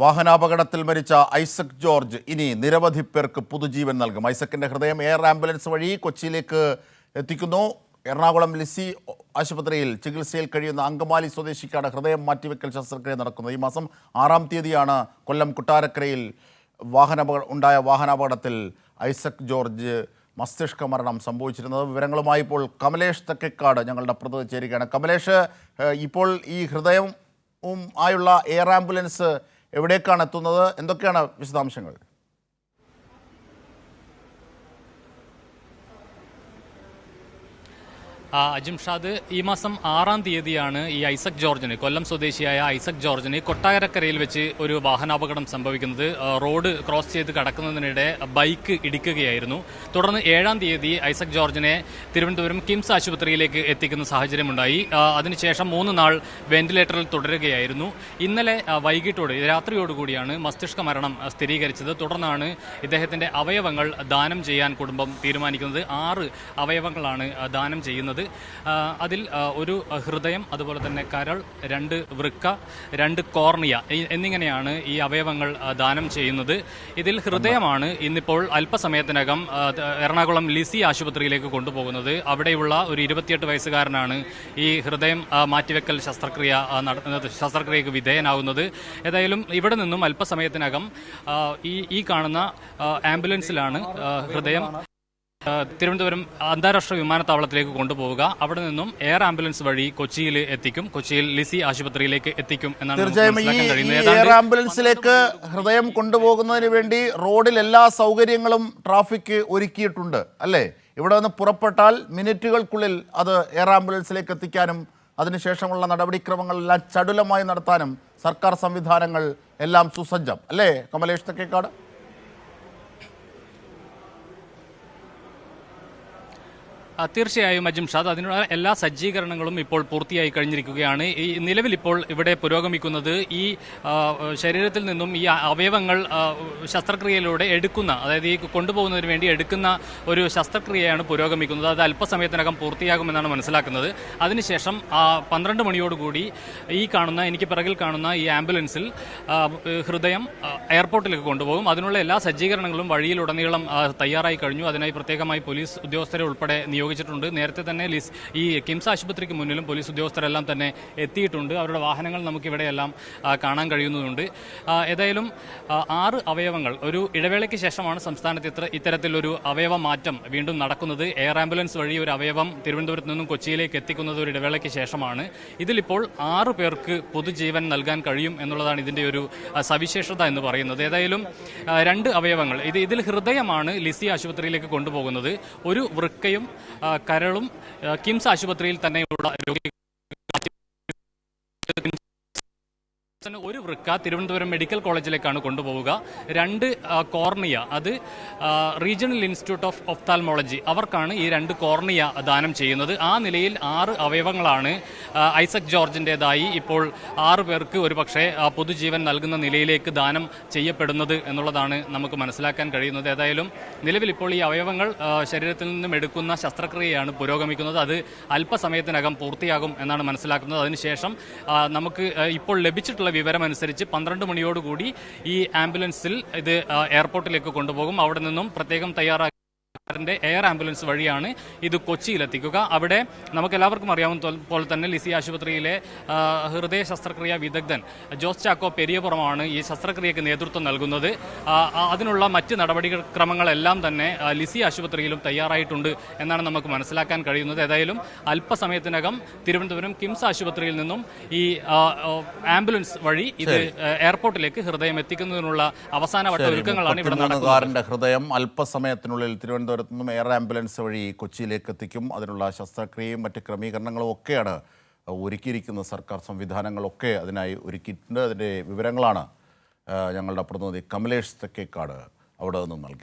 വാഹനാപകടത്തിൽ മരിച്ച ഐസക് ജോർജ് ഇനി നിരവധി പേർക്ക് പുതുജീവൻ നൽകും. ഐസക്കിന്റെ ഹൃദയം എയർ ആംബുലൻസ് വഴി കൊച്ചിയിലേക്ക് എത്തിക്കുന്നു. എറണാകുളം ലിസി ആശുപത്രിയിൽ ചികിത്സയിൽ കഴിയുന്ന അങ്കമാലി സ്വദേശിക്കാണ് ഹൃദയം മാറ്റിവെക്കൽ ശസ്ത്രക്രിയ നടക്കുന്നത്. ഈ മാസം ആറാം തീയതിയാണ് കൊല്ലം കുട്ടാരക്കരയിൽ വാഹനാപകട ഉണ്ടായ വാഹനാപകടത്തിൽ ഐസക് ജോർജ് മസ്തിഷ്ക മരണം സംഭവിച്ചിരുന്നത്. വിവരങ്ങളുമായി ഇപ്പോൾ കമലേഷ് തെക്കേക്കാട് ഞങ്ങളുടെ പ്രതിനിധി ചേരുകയാണ്. കമലേഷ് ഇപ്പോൾ ഈ ഹൃദയവും ആയുള്ള എയർ ആംബുലൻസ് എവിടേക്കാണ് എത്തുന്നത്? എന്തൊക്കെയാണ് വിശദാംശങ്ങൾ? അജിംഷാദ് ഈ മാസം ആറാം തീയതിയാണ് ഈ ഐസക് ജോർജിന് കൊല്ലം സ്വദേശിയായ ഐസക് ജോർജിന് കൊട്ടാരക്കരയിൽ വെച്ച് ഒരു വാഹനാപകടം സംഭവിക്കുന്നത്. റോഡ് ക്രോസ് ചെയ്ത് കടക്കുന്നതിനിടെ ബൈക്ക് ഇടിക്കുകയായിരുന്നു. തുടർന്ന് ഏഴാം തീയതി ഐസക് ജോർജിനെ തിരുവനന്തപുരം കിംസ് ആശുപത്രിയിലേക്ക് എത്തിക്കുന്ന സാഹചര്യമുണ്ടായി. അതിനുശേഷം മൂന്ന് നാൾ വെന്റിലേറ്ററിൽ തുടരുകയായിരുന്നു. ഇന്നലെ വൈകിട്ടോട് രാത്രിയോടുകൂടിയാണ് മസ്തിഷ്ക മരണം സ്ഥിരീകരിച്ചത്. തുടർന്നാണ് ഇദ്ദേഹത്തിന്റെ അവയവങ്ങൾ ദാനം ചെയ്യാൻ കുടുംബം തീരുമാനിക്കുന്നത്. ആറ് അവയവങ്ങളാണ് ദാനം ചെയ്യുന്നത്. അതിൽ ഒരു ഹൃദയം അതുപോലെ തന്നെ കരൾ രണ്ട് വൃക്ക രണ്ട് കോർണിയ എന്നിങ്ങനെയാണ് ഈ അവയവങ്ങൾ ദാനം ചെയ്യുന്നത്. ഇതിൽ ഹൃദയമാണ് ഇന്നിപ്പോൾ അല്പസമയത്തിനകം എറണാകുളം ലിസി ആശുപത്രിയിലേക്ക് കൊണ്ടുപോകുന്നത്. അവിടെയുള്ള ഒരു ഇരുപത്തിയെട്ട് വയസ്സുകാരനാണ് ഈ ഹൃദയം മാറ്റിവെക്കൽ ശസ്ത്രക്രിയ ശസ്ത്രക്രിയക്ക് വിധേയനാകുന്നത്. ഏതായാലും ഇവിടെ നിന്നും അല്പസമയത്തിനകം ഈ ഈ കാണുന്ന ആംബുലൻസിലാണ് ഹൃദയം തിരുവനന്തപുരം അന്താരാഷ്ട്ര വിമാനത്താവളത്തിലേക്ക് കൊണ്ടുപോവുക. അവിടെ നിന്നും എയർ ആംബുലൻസ് വഴി കൊച്ചിയിൽ എത്തിക്കും. കൊച്ചിയിൽ ലിസി ആശുപത്രിയിലേക്ക് എത്തിക്കും എന്നാണ് തീർച്ചയായും ഈ എയർ ആംബുലൻസിലേക്ക് ഹൃദയം കൊണ്ടുപോകുന്നതിന് വേണ്ടി റോഡിൽ എല്ലാ സൗകര്യങ്ങളും ട്രാഫിക് ഒരുക്കിയിട്ടുണ്ട് അല്ലേ? ഇവിടെ നിന്ന് പുറപ്പെട്ടാൽ മിനിറ്റുകൾക്കുള്ളിൽ അത് എയർ ആംബുലൻസിലേക്ക് എത്തിക്കാനും അതിനുശേഷമുള്ള നടപടിക്രമങ്ങളെല്ലാം ചടുലമായി നടത്താനും സർക്കാർ സംവിധാനങ്ങൾ എല്ലാം സുസജ്ജം അല്ലേ? കമലേഷ് തെക്കേക്കാട്. തീർച്ചയായും അജിംഷാദ് അതിനുള്ള എല്ലാ സജ്ജീകരണങ്ങളും ഇപ്പോൾ പൂർത്തിയായി കഴിഞ്ഞിരിക്കുകയാണ്. ഈ നിലവിൽ ഇപ്പോൾ ഇവിടെ പുരോഗമിക്കുന്നത് ഈ ശരീരത്തിൽ നിന്നും ഈ അവയവങ്ങൾ ശസ്ത്രക്രിയയിലൂടെ എടുക്കുന്ന അതായത് ഈ കൊണ്ടുപോകുന്നതിന് വേണ്ടി എടുക്കുന്ന ഒരു ശസ്ത്രക്രിയയാണ് പുരോഗമിക്കുന്നത്. അത് അല്പസമയത്തിനകം പൂർത്തിയാകുമെന്നാണ് മനസ്സിലാക്കുന്നത്. അതിനുശേഷം പന്ത്രണ്ട് മണിയോടുകൂടി ഈ കാണുന്ന എനിക്ക് പിറകിൽ കാണുന്ന ഈ ആംബുലൻസിൽ ഹൃദയം എയർപോർട്ടിലേക്ക് കൊണ്ടുപോകും. അതിനുള്ള എല്ലാ സജ്ജീകരണങ്ങളും വഴിയിലുടനീളം തയ്യാറായി കഴിഞ്ഞു. അതിനായി പ്രത്യേകമായി പോലീസ് ഉദ്യോഗസ്ഥരെ ഉൾപ്പെടെ നിയോഗിച്ചിട്ടുണ്ട്. നേരത്തെ തന്നെ ലിസ് ഈ കിംസ് ആശുപത്രിക്ക് മുന്നിലും പോലീസ് ഉദ്യോഗസ്ഥരെല്ലാം തന്നെ എത്തിയിട്ടുണ്ട്. അവരുടെ വാഹനങ്ങൾ നമുക്കിവിടെയെല്ലാം കാണാൻ കഴിയുന്നതുണ്ട് ഏതായാലും ആറ് അവയവങ്ങൾ ഒരു ഇടവേളയ്ക്ക് ശേഷമാണ് സംസ്ഥാനത്ത് ഇത്ര ഇത്തരത്തിലൊരു അവയവ മാറ്റം വീണ്ടും നടക്കുന്നത്. എയർ ആംബുലൻസ് വഴി ഒരു അവയവം തിരുവനന്തപുരത്ത് നിന്നും കൊച്ചിയിലേക്ക് എത്തിക്കുന്നത് ഒരു ഇടവേളയ്ക്ക് ശേഷമാണ്. ഇതിലിപ്പോൾ ആറ് പേർക്ക് പൊതുജീവൻ നൽകാൻ കഴിയും എന്നുള്ളതാണ് ഇതിന്റെ ഒരു സവിശേഷത എന്ന് പറയുന്നത്. ഏതായാലും രണ്ട് അവയവങ്ങൾ ഇത് ഇതിൽ ഹൃദയമാണ് ലിസി ആശുപത്രിയിലേക്ക് കൊണ്ടുപോകുന്നത്. ഒരു വൃക്കയും കരളും കിംസ് ആശുപത്രിയിൽ തന്നെയുള്ള ഒരു വൃക്ക തിരുവനന്തപുരം മെഡിക്കൽ കോളേജിലേക്കാണ് കൊണ്ടുപോവുക. രണ്ട് കോർണിയ അത് റീജിയണൽ ഇൻസ്റ്റിറ്റ്യൂട്ട് ഓഫ് ഒഫ്താൽമോളജി. അവർക്കാണ് ഈ രണ്ട് കോർണിയ ദാനം ചെയ്യുന്നത്. ആ നിലയിൽ ആറ് അവയവങ്ങളാണ് ഐസക് ജോർജിന്റെതായി ഇപ്പോൾ ആറ് പേർക്ക് ഒരു പക്ഷേ പൊതുജീവൻ നൽകുന്ന നിലയിലേക്ക് ദാനം ചെയ്യപ്പെടുന്നത് എന്നുള്ളതാണ് നമുക്ക് മനസ്സിലാക്കാൻ കഴിയുന്നത്. ഏതായാലും നിലവിൽ ഇപ്പോൾ ഈ അവയവങ്ങൾ ശരീരത്തിൽ നിന്നും എടുക്കുന്ന ശസ്ത്രക്രിയയാണ് പുരോഗമിക്കുന്നത്. അത് അല്പസമയത്തിനകം പൂർത്തിയാകും എന്നാണ് മനസ്സിലാക്കുന്നത്. അതിനുശേഷം നമുക്ക് ഇപ്പോൾ ലഭിച്ചിട്ടുള്ള വിവരമനുസരിച്ച് പന്ത്രണ്ട് മണിയോടുകൂടി ഈ ആംബുലൻസിൽ ഇത് എയർപോർട്ടിലേക്ക് കൊണ്ടുപോകും. അവിടെ നിന്നും പ്രത്യേകം തയ്യാറാക്കി ന്റെ എയർ ആംബുലൻസ് വഴിയാണ് ഇത് കൊച്ചിയിലെത്തിക്കുക. അവിടെ നമുക്ക് എല്ലാവർക്കും അറിയാവുന്ന പോലെ- തന്നെ ലിസി ആശുപത്രിയിലെ ഹൃദയ ശസ്ത്രക്രിയ വിദഗ്ധൻ ജോസ് ചാക്കോ പെരിയപുറമാണ് ഈ ശസ്ത്രക്രിയക്ക് നേതൃത്വം നൽകുന്നത്. അതിനുള്ള മറ്റ് നടപടിക്രമങ്ങളെല്ലാം തന്നെ ലിസി ആശുപത്രിയിലും തയ്യാറായിട്ടുണ്ട് എന്നാണ് നമുക്ക് മനസ്സിലാക്കാൻ കഴിയുന്നത്. ഏതായാലും അല്പസമയത്തിനകം തിരുവനന്തപുരം കിംസ് ആശുപത്രിയിൽ നിന്നും ഈ ആംബുലൻസ് വഴി ഇത് എയർപോർട്ടിലേക്ക് ഹൃദയം എത്തിക്കുന്നതിനുള്ള അവസാനവട്ട ഒരുക്കങ്ങളാണ് ഇവിടെ നടക്കുന്നത്. ഹൃദയം അല്പസമയത്തിനുള്ളിൽ തിരുവനന്തപുരത്ത് നിന്നും എയർ ആംബുലൻസ് വഴി കൊച്ചിയിലേക്ക് എത്തിക്കും. അതിനുള്ള ശസ്ത്രക്രിയയും മറ്റ് ക്രമീകരണങ്ങളും ഒക്കെയാണ് ഒരുക്കിയിരിക്കുന്ന സർക്കാർ സംവിധാനങ്ങളൊക്കെ അതിനായി ഒരുക്കിയിട്ടുണ്ട്. അതിന്റെ വിവരങ്ങളാണ് ഞങ്ങളുടെ പ്രതിനിധി കമലേഷ് തെക്കേക്കാട് അവിടെ നിന്നും നൽകി